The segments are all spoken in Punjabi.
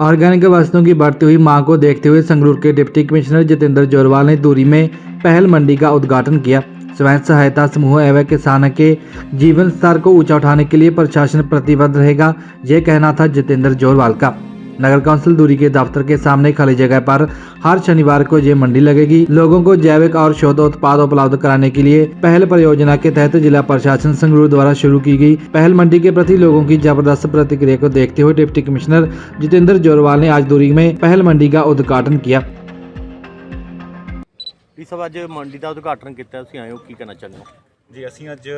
ऑर्गेनिक वस्तुओं की बढ़ती हुई मांग को देखते हुए संगरूर के डिप्टी कमिश्नर जितेंद्र जोरवाल ने दूरी में पहल मंडी का उद्घाटन किया। स्वयं सहायता समूह एवं किसान के जीवन स्तर को ऊँचा उठाने के लिए प्रशासन प्रतिबद्ध रहेगा, यह कहना था जितेंद्र जोरवाल का। नगर कौंसिल दूरी के दफ्तर के सामने खाली जगह पर हर शनिवार को ये मंडी लगेगी लोगों को जैविक और शुद्ध उत्पाद उपलब्ध कराने के लिए पहल परियोजना के तहत जिला प्रशासन संगरूर द्वारा शुरू की गई पहल मंडी के प्रति लोगों की जबरदस्त प्रतिक्रिया को देखते हुए डिप्टी कमिश्नर जितेंद्र जोरवाल ने आज दूरी में पहल मंडी का उद्घाटन किया ਵੀ ਸਭ ਅੱਜ ਮੰਡੀ ਦਾ ਉਦਘਾਟਨ ਕੀਤਾ ਤੁਸੀਂ ਆਏ ਹੋ ਕੀ ਕਹਿਣਾ ਚਾਹੁੰਦੇ ਹੋ ਜੀ ਅਸੀਂ ਅੱਜ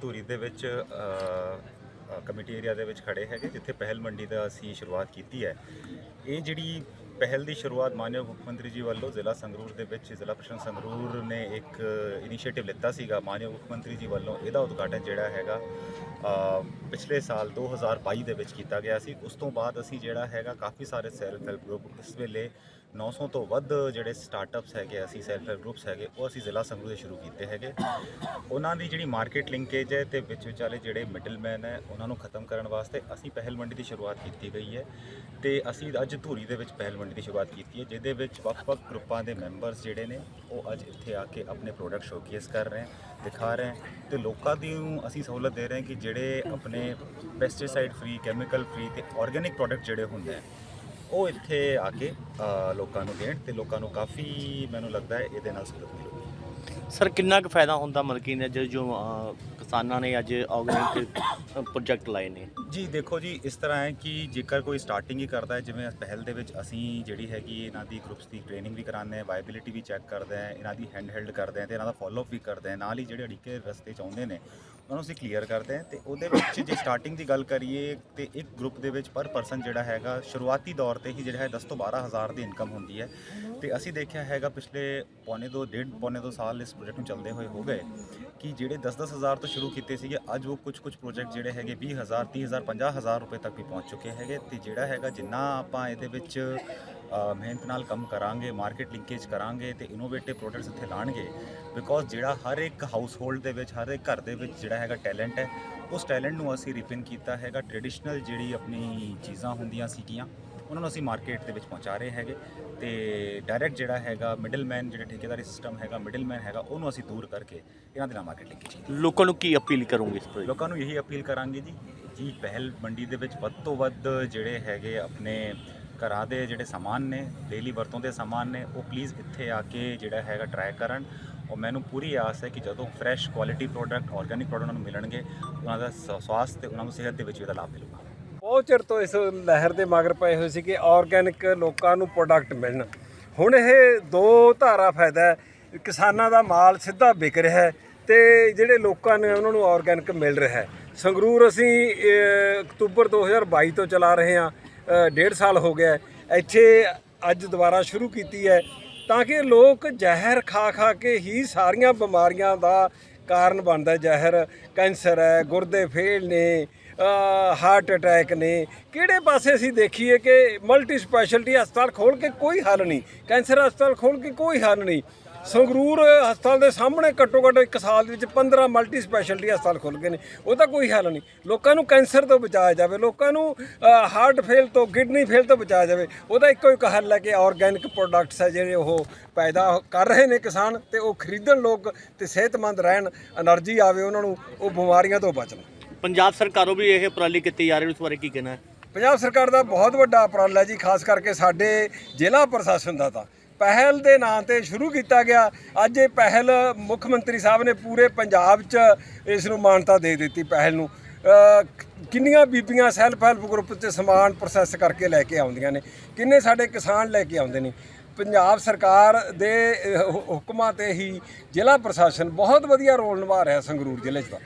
ਧੂਰੀ ਦੇ ਵਿੱਚ ਅ, ਅ, ਕਮੇਟੀ ਏਰੀਆ ਦੇ ਵਿੱਚ ਖੜੇ ਹੈਗੇ, ਜਿੱਥੇ ਪਹਿਲ ਮੰਡੀ ਦਾ ਅਸੀਂ ਸ਼ੁਰੂਆਤ ਕੀਤੀ ਹੈ। ਇਹ ਜਿਹੜੀ ਪਹਿਲ ਦੀ ਸ਼ੁਰੂਆਤ ਮਾਨਯੋਗ ਮੁੱਖ ਮੰਤਰੀ ਜੀ ਵੱਲੋਂ ਜ਼ਿਲ੍ਹਾ ਸੰਗਰੂਰ ਦੇ ਵਿੱਚ ਜ਼ਿਲ੍ਹਾ ਪ੍ਰਸ਼ਾਸਨ ਸੰਗਰੂਰ ਨੇ ਇੱਕ ਇਨੀਸ਼ੀਏਟਿਵ ਲਿੱਤਾ ਸੀਗਾ। ਮਾਨਯੋਗ ਮੁੱਖ ਮੰਤਰੀ ਜੀ ਵੱਲੋਂ ਇਹਦਾ ਉਦਘਾਟਨ ਜਿਹੜਾ ਹੈਗਾ ਪਿਛਲੇ ਸਾਲ 2022 ਦੇ ਵਿੱਚ ਕੀਤਾ ਗਿਆ ਸੀ। ਉਸ ਤੋਂ ਬਾਅਦ ਅਸੀਂ ਜਿਹੜਾ ਹੈਗਾ, ਕਾਫੀ ਸਾਰੇ ਸੈਲਫ ਹੈਲਪ ਗਰੁੱਪ ਇਸ ਵੇਲੇ 900 ਤੋਂ ਵੱਧ ਜਿਹੜੇ ਸਟਾਰਟਅਪਸ ਹੈਗੇ ਅਸੀਂ ਸੈਲਫ ਹੈਲਪ ਗਰੁੱਪਸ ਹੈਗੇ, ਉਹ ਅਸੀਂ ਜ਼ਿਲ੍ਹਾ ਸੰਗਰੂਰ ਦੇ ਸ਼ੁਰੂ ਕੀਤੇ ਹੈਗੇ। ਉਹਨਾਂ ਦੀ ਜਿਹੜੀ ਮਾਰਕੀਟ ਲਿੰਕੇਜ ਹੈ ਤੇ ਵਿੱਚ ਵਿਚਾਲੇ ਜਿਹੜੇ ਮਿਡਲਮੈਨ ਹੈ, ਉਹਨਾਂ ਨੂੰ ਖਤਮ ਕਰਨ ਵਾਸਤੇ ਅਸੀਂ ਪਹਿਲ ਮੰਡੀ ਦੀ ਸ਼ੁਰੂਆਤ ਕੀਤੀ ਗਈ ਹੈ ਤੇ ਅਸੀਂ ਅੱਜ ਧੂਰੀ ਦੇ ਵਿੱਚ ਪਹਿਲ ਮੰਡੀ ਦੀ ਸ਼ੁਰੂਆਤ ਕੀਤੀ ਹੈ, ਜਿਹਦੇ ਵਿੱਚ ਵੱਖ-ਵੱਖ ਗਰੁੱਪਾਂ ਦੇ ਮੈਂਬਰਸ ਜਿਹੜੇ ਨੇ, ਉਹ ਅੱਜ ਇੱਥੇ ਆ ਕੇ ਆਪਣੇ ਪ੍ਰੋਡਕਟ ਸ਼ੋਕੇਸ ਕਰ ਰਹੇ ਹਨ ਦਿਖਾ ਰਹੇ ਹਨ ਤੇ ਲੋਕਾਂ ਦੀ ਨੂੰ ਅਸੀਂ ਸਹੂਲਤ ਦੇ ਰਹੇ ਹਾਂ ਕਿ ਜਿਹੜੇ ਆਪਣੇ ਪੈਸਟੀਸਾਈਡ ਫ੍ਰੀ ਕੈਮੀਕਲ ਫ੍ਰੀ ਤੇ ਆਰਗੇਨਿਕ ਪ੍ਰੋਡਕਟ ਜਿਹੜੇ ਹੁੰਦੇ ਆ ਉਹ ਇੱਥੇ ਆ ਕੇ ਅ, ਲੋਕਾਂ ਨੂੰ ਦੇਣ ਤੇ ਲੋਕਾਂ ਨੂੰ ਕਾਫੀ ਮੈਨੂੰ ਲੱਗਦਾ ਹੈ ਇਹਦੇ ਨਾਲ ਸਹੂਲਤ ਮਿਲੂਗੀ। ਸਰ ਕਿੰਨਾ ਕੁ ਫਾਇਦਾ ਹੁੰਦਾ ਮਲਕੀ ਨੇ ਜੋ ਜੋ ਅਹ, ਕਿਸਾਨਾਂ ਨੇ ਅੱਜ ਆਰਗੈਨਿਕ ਪ੍ਰੋਜੈਕਟ ਲਾਏ ਨੇ? ਜੀ ਦੇਖੋ ਜੀ ਇਸ ਤਰ੍ਹਾਂ ਹੈ ਕਿ ਜੇਕਰ ਕੋਈ ਸਟਾਰਟਿੰਗ ਹੀ ਕਰਦਾ ਹੈ ਜਿਵੇਂ ਪਹਿਲ ਦੇ ਵਿੱਚ ਅਸੀਂ ਜਿਹੜੀ ਹੈਗੀ ਇਹਨਾਂ ਦੀ ਗਰੁੱਪਸ ਦੀ ਟ੍ਰੇਨਿੰਗ ਵੀ ਕਰਾਉਂਦੇ ਹਾਂ ਵਾਇਬਿਲਿਟੀ ਵੀ ਚੈੱਕ ਕਰਦੇ ਹਾਂ ਇਹਨਾਂ ਦੀ ਹੈਂਡ ਹੈਲਡ ਕਰਦੇ ਹਾਂ ਤੇ ਇਹਨਾਂ ਦਾ ਫਾਲੋਅਪ ਵੀ ਕਰਦੇ ਹਾਂ ਨਾਲ ਹੀ ਜਿਹੜੇ ਅੜਿੱਕੇ ਰਸਤੇ ਚ ਆਉਂਦੇ ਨੇ ਉਹਨਾਂ ਨੂੰ ਅਸੀਂ ਕਲੀਅਰ ਕਰਦੇ ਹਾਂ ਤੇ ਉਹਦੇ ਵਿੱਚ ਜੇ ਸਟਾਰਟਿੰਗ ਦੀ ਗੱਲ ਕਰੀਏ ਤੇ ਇੱਕ ਗਰੁੱਪ ਦੇ ਵਿੱਚ ਪਰ ਪਰਸਨ ਜਿਹੜਾ ਹੈਗਾ, ਸ਼ੁਰੂਆਤੀ ਦੌਰ ਤੇ ਹੀ ਜਿਹੜਾ ਹੈ 10 ਤੋਂ 12 ਹਜ਼ਾਰ ਦੀ ਇਨਕਮ ਹੁੰਦੀ ਹੈ। ਤੇ ਅਸੀਂ ਦੇਖਿਆ ਹੈਗਾ ਪਿਛਲੇ ਪੌਣੇ ਦੋ, ਡੇਢ ਪੌਣੇ ਦੋ ਸਾਲ ਇਸ ਪ੍ਰੋਜੈਕਟ ਨੂੰ ਚੱਲਦੇ ਹੋਏ ਹੋ ਗਏ ਕਿ ਜਿਹੜੇ 10-10 ਹਜ਼ਾਰ ਤੋਂ ਸ਼ੁਰੂ ਕੀਤੇ ਸੀਗੇ, ਅੱਜ ਉਹ ਕੁਝ ਕੁਝ ਪ੍ਰੋਜੈਕਟ ਜਿਹੜੇ ਹੈਗੇ 20 ਹਜ਼ਾਰ 30 ਹਜ਼ਾਰ 50 ਹਜ਼ਾਰ ਰੁਪਏ ਤੱਕ ਵੀ ਪਹੁੰਚ ਚੁੱਕੇ ਹੈਗੇ। ਤੇ ਜਿਹੜਾ ਹੈਗਾ ਜਿੰਨਾ ਆਪਾਂ ਇਹਦੇ ਵਿੱਚ ਮਿਹਨਤ ਨਾਲ ਕੰਮ ਕਰਾਂਗੇ ਮਾਰਕੀਟ ਲਿੰਕੇਜ ਕਰਾਂਗੇ ਤੇ ਇਨੋਵੇਟਿਵ ਪ੍ਰੋਡਕਟਸ ਇੱਥੇ ਲਾਣਗੇ ਬਿਕੋਜ਼ ਜਿਹੜਾ ਹਰ ਇੱਕ ਹਾਊਸਹੋਲਡ ਦੇ ਵਿੱਚ ਹਰ ਇੱਕ ਘਰ ਦੇ ਵਿੱਚ ਜਿਹੜਾ ਹੈਗਾ ਟੈਲੈਂਟ ਹੈ ਉਸ ਟੈਲੈਂਟ ਨੂੰ ਅਸੀਂ ਰਿਪਿਨ ਕੀਤਾ ਹੈਗਾ। ਟ੍ਰੈਡੀਸ਼ਨਲ ਜਿਹੜੀ ਆਪਣੀ ਚੀਜ਼ਾਂ ਹੁੰਦੀਆਂ ਸੀਗੀਆਂ ਉਹਨਾਂ ਨੂੰ ਅਸੀਂ ਮਾਰਕੀਟ ਦੇ ਵਿੱਚ ਪਹੁੰਚਾ ਰਹੇ ਹੈਗੇ ਤੇ ਡਾਇਰੈਕਟ ਜਿਹੜਾ ਹੈਗਾ ਮਿਡਲਮੈਨ ਜਿਹੜਾ ਠੇਕੇਦਾਰੀ ਸਿਸਟਮ ਹੈਗਾ ਮਿਡਲਮੈਨ ਹੈਗਾ ਉਹਨੂੰ ਅਸੀਂ ਦੂਰ ਕਰਕੇ ਇਹਨਾਂ ਦੇ ਨਾਲ ਮਾਰਕੀਟ ਲਿੰਕੇਜ ਲੋਕਾਂ ਨੂੰ ਕੀ ਅਪੀਲ ਕਰੋਗੇ ਇਸ ਪ੍ਰੋਜੈਕਟ ਲੋਕਾਂ ਨੂੰ ਇਹੀ ਅਪੀਲ ਕਰਾਂਗੇ ਜੀ ਜੀ ਪਹਿਲ ਮੰਡੀ ਦੇ ਵਿੱਚ ਵੱਧ ਤੋਂ ਵੱਧ ਜਿਹੜੇ ਹੈਗੇ ਆਪਣੇ ਘਰਾਂ ਦੇ ਜਿਹੜੇ ਸਮਾਨ ਨੇ ਡੇਲੀ ਵਰਤੋਂ ਦੇ ਸਮਾਨ ਨੇ ਉਹ ਪਲੀਜ਼ ਇੱਥੇ ਆ ਕੇ ਜਿਹੜਾ ਹੈਗਾ ਟਰਾਈ ਕਰਨ। ਔਰ ਮੈਨੂੰ ਪੂਰੀ ਆਸ ਹੈ ਕਿ ਜਦੋਂ fresh quality product organic product ਨੂੰ ਮਿਲਣਗੇ ਉਹਨਾਂ ਦਾ ਸ- ਸਵਾਸਥ ਤੇ ਉਹਨਾਂ ਨੂੰ ਸਿਹਤ ਦੇ ਵਿੱਚ ਇਹਦਾ ਲਾਭ ਮਿਲੂਗਾ। ਬਹੁਤ ਚਿਰ ਤੋਂ ਇਸ ਲਹਿਰ ਦੇ ਮਗਰ ਪਏ ਹੋਏ ਸੀ ਕਿ ਆਰਗੈਨਿਕ ਲੋਕਾਂ ਨੂੰ ਪ੍ਰੋਡਕਟ ਮਿਲਣ। ਹੁਣ ਇਹ ਦੋ ਧਾਰਾ ਫਾਇਦਾ ਕਿਸਾਨਾਂ ਦਾ ਮਾਲ ਸਿੱਧਾ ਵਿਕ ਰਿਹਾ ਹੈ ਤੇ ਜਿਹੜੇ ਲੋਕਾਂ ਨੇ ਉਹਨਾਂ ਨੂੰ ਆਰਗੈਨਿਕ ਮਿਲ ਰਿਹਾ ਹੈ। ਸੰਗਰੂਰ ਅਸੀਂ ਅਹ, ਅਕਤੂਬਰ 2022 ਤੋਂ ਚਲਾ ਰਹੇ ਹਾਂ। ਡੇਢ ਸਾਲ ਹੋ ਗਿਆ ਇੱਥੇ ਅੱਜ ਦੁਬਾਰਾ ਸ਼ੁਰੂ ਕੀਤੀ ਹੈ ਤਾਂ ਕਿ ਲੋਕ ਜ਼ਹਿਰ ਖਾ ਖਾ ਕੇ ਹੀ ਸਾਰੀਆਂ ਬਿਮਾਰੀਆਂ ਦਾ ਕਾਰਨ ਬਣਦਾ ਜ਼ਹਿਰ, ਕੈਂਸਰ ਹੈ, ਗੁਰਦੇ ਫੇਲ ਨੇ ਹਾਰਟ ਅਟੈਕ ਨੇ। ਕਿਹੜੇ ਪਾਸੇ ਅਸੀਂ ਦੇਖੀਏ ਕਿ ਮਲਟੀ ਸਪੈਸ਼ਲਟੀ ਹਸਪਤਾਲ ਖੋਲ ਕੇ ਕੋਈ ਹੱਲ ਨਹੀਂ। ਕੈਂਸਰ ਹਸਪਤਾਲ ਖੋਲ ਕੇ ਕੋਈ ਹੱਲ ਨਹੀਂ। ਸੰਗਰੂਰ ਹਸਪਤਾਲ ਦੇ ਸਾਹਮਣੇ ਘੱਟੋ ਘੱਟ ਇੱਕ ਸਾਲ ਦੇ ਵਿੱਚ 15 ਮਲਟੀ ਸਪੈਸ਼ਲਟੀ ਹਸਪਤਾਲ ਖੁੱਲ ਗਏ ਨੇ। ਉਹਦਾ ਕੋਈ ਹੱਲ ਨਹੀਂ। ਲੋਕਾਂ ਨੂੰ ਕੈਂਸਰ ਤੋਂ ਬਚਾਇਆ ਜਾਵੇ ਲੋਕਾਂ ਨੂੰ ਹਾਰਟ ਫੇਲ ਤੋਂ ਕਿਡਨੀ ਫੇਲ ਤੋਂ ਬਚਾਇਆ ਜਾਵੇ ਉਹਦਾ ਇੱਕੋ ਇੱਕ ਹੱਲ ਹੈ ਕਿ ਆਰਗੈਨਿਕ ਪ੍ਰੋਡਕਟਸ ਹੈ ਜਿਹੜੇ ਉਹ ਪੈਦਾ ਕਰ ਰਹੇ ਨੇ ਕਿਸਾਨ ਤੇ ਉਹ ਖਰੀਦਣ ਲੋਕ ਤੇ ਸਿਹਤਮੰਦ ਰਹਿਣ એનર્ਜੀ ਆਵੇ ਉਹਨਾਂ ਨੂੰ ਉਹ ਬਿਮਾਰੀਆਂ ਤੋਂ ਬਚਣ। ਪੰਜਾਬ ਸਰਕਾਰੋਂ ਵੀ ਇਹ ਉਪਰਾਲੇ ਕੀਤੀ ਜਾ ਰਹੀ ਉਸ ਬਾਰੇ ਕੀ ਕਹਿਣਾ ਹੈ? ਪੰਜਾਬ ਸਰਕਾਰ ਦਾ ਬਹੁਤ ਵੱਡਾ ਉਪਰਾਲਾ ਜੀ ਖਾਸ ਕਰਕੇ ਸਾਡੇ ਜ਼ਿਲ੍ਹਾ ਪ੍ਰਸ਼ਾਸਨ ਦਾ ਤਾਂ। ਪਹਿਲ ਦੇ ਨਾਂ ਤੇ ਸ਼ੁਰੂ ਕੀਤਾ ਗਿਆ। ਅੱਜ ਇਹ ਪਹਿਲ ਮੁੱਖ ਮੰਤਰੀ ਸਾਹਿਬ ਨੇ ਪੂਰੇ ਪੰਜਾਬ 'ਚ ਇਸ ਨੂੰ ਮਾਨਤਾ ਦੇ ਦਿੱਤੀ ਪਹਿਲ ਨੂੰ। ਕਿੰਨੀਆਂ ਬੀਬੀਆਂ ਸੈਲਫ ਹੈਲਪ ਗਰੁੱਪ 'ਚ ਸਮਾਨ ਪ੍ਰੋਸੈਸ ਕਰਕੇ ਲੈ ਕੇ ਆਉਂਦੀਆਂ ਨੇ। ਕਿੰਨੇ ਸਾਡੇ ਕਿਸਾਨ ਲੈ ਕੇ ਆਉਂਦੇ ਨੇ। ਪੰਜਾਬ ਸਰਕਾਰ ਦੇ ਹੁਕਮਾਂ ਤੇ ਹੀ ਜ਼ਿਲ੍ਹਾ ਪ੍ਰਸ਼ਾਸਨ ਬਹੁਤ ਵਧੀਆ ਰੋਲ ਨਿਭਾ ਰਿਹਾ ਸੰਗਰੂਰ ਜ਼ਿਲ੍ਹੇ 'ਚ ਦਾ